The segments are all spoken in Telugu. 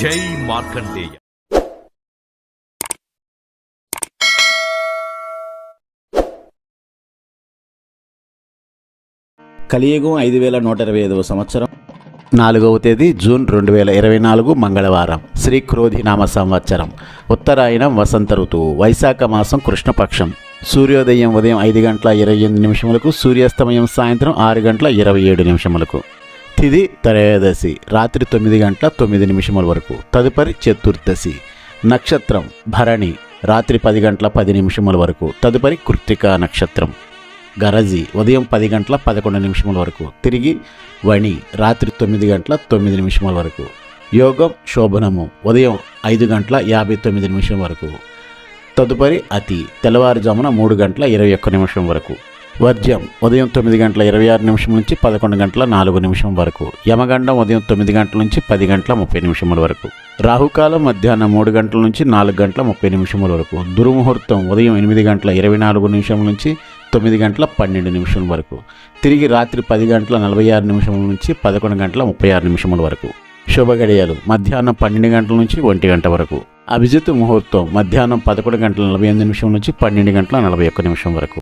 జై మార్కండేయ. కలియుగం ఐదు వేల నూట ఇరవై ఐదవ సంవత్సరం నాలుగవ తేదీ జూన్ రెండు వేల ఇరవై నాలుగు మంగళవారం శ్రీ క్రోధినామ సంవత్సరం. ఉత్తరాయణం వసంత ఋతువు వైశాఖ మాసం కృష్ణపక్షం. సూర్యోదయం ఉదయం ఐదు గంటల ఇరవై ఎనిమిది నిమిషములకు సూర్యాస్తమయం సాయంత్రం ఆరు గంటల ఇరవై ఏడు నిమిషములకు. తిది త్రయోదశి రాత్రి తొమ్మిది గంటల తొమ్మిది నిమిషముల వరకు. తదుపరి చతుర్దశి నక్షత్రం భరణి రాత్రి పది గంటల పది నిమిషముల వరకు. తదుపరి కృత్తికా నక్షత్రం గరజి ఉదయం పది గంటల పదకొండు నిమిషముల వరకు. తిరిగి వణి రాత్రి తొమ్మిది గంటల తొమ్మిది నిమిషముల వరకు. యోగం శోభనము ఉదయం ఐదు గంటల యాభై తొమ్మిది నిమిషం వరకు. తదుపరి అతి తెల్లవారుజామున మూడు గంటల ఇరవై ఒక్క నిమిషం వరకు. వర్జ్యం ఉదయం తొమ్మిది గంటల ఇరవై ఆరు నిమిషం నుంచి పదకొండు గంటల నాలుగు నిమిషం వరకు. యమగండం ఉదయం తొమ్మిది గంటల నుంచి పది గంటల ముప్పై నిమిషముల వరకు. రాహుకాలం మధ్యాహ్నం మూడు గంటల నుంచి నాలుగు గంటల ముప్పై నిమిషముల వరకు. దుర్ముహూర్తం ఉదయం ఎనిమిది గంటల ఇరవై నాలుగు నిమిషం నుంచి తొమ్మిది గంటల పన్నెండు నిమిషం వరకు. తిరిగి రాత్రి పది గంటల నలభై ఆరు నిమిషముల నుంచి పదకొండు గంటల ముప్పై ఆరు నిమిషముల వరకు. శుభ గడియలు మధ్యాహ్నం పన్నెండు గంటల నుంచి ఒంటి గంట వరకు. అభిజిత్ ముహూర్తం మధ్యాహ్నం పదకొండు గంటల నలభై ఎనిమిది నిమిషం నుంచి పన్నెండు గంటల నలభై ఒక్క నిమిషం వరకు.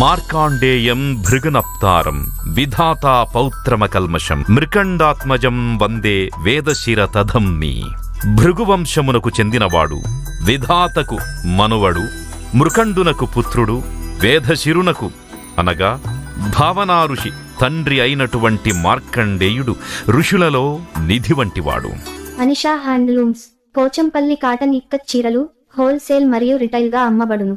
మార్కాండేయం భృగునప్తారం విధాతా పౌత్రమకల్మషం మృకండాత్మజం వందే వేదశిర తధమ్మి భృగువంశమునకు చెందినవాడు విధాతకు మనువడు మృకండునకు పుత్రుడు వేదశిరునకు అనగా భావనా ఋషి తండ్రి అయినటువంటి మార్కండేయుడు ఋషులలో నిధి వంటివాడు. అనిషా హ్యాండ్లూమ్స్ పోచంపల్లి కాటన్ ఇక్కత్ చీరలు హోల్సేల్ మరియు రిటైల్గా అమ్మబడును.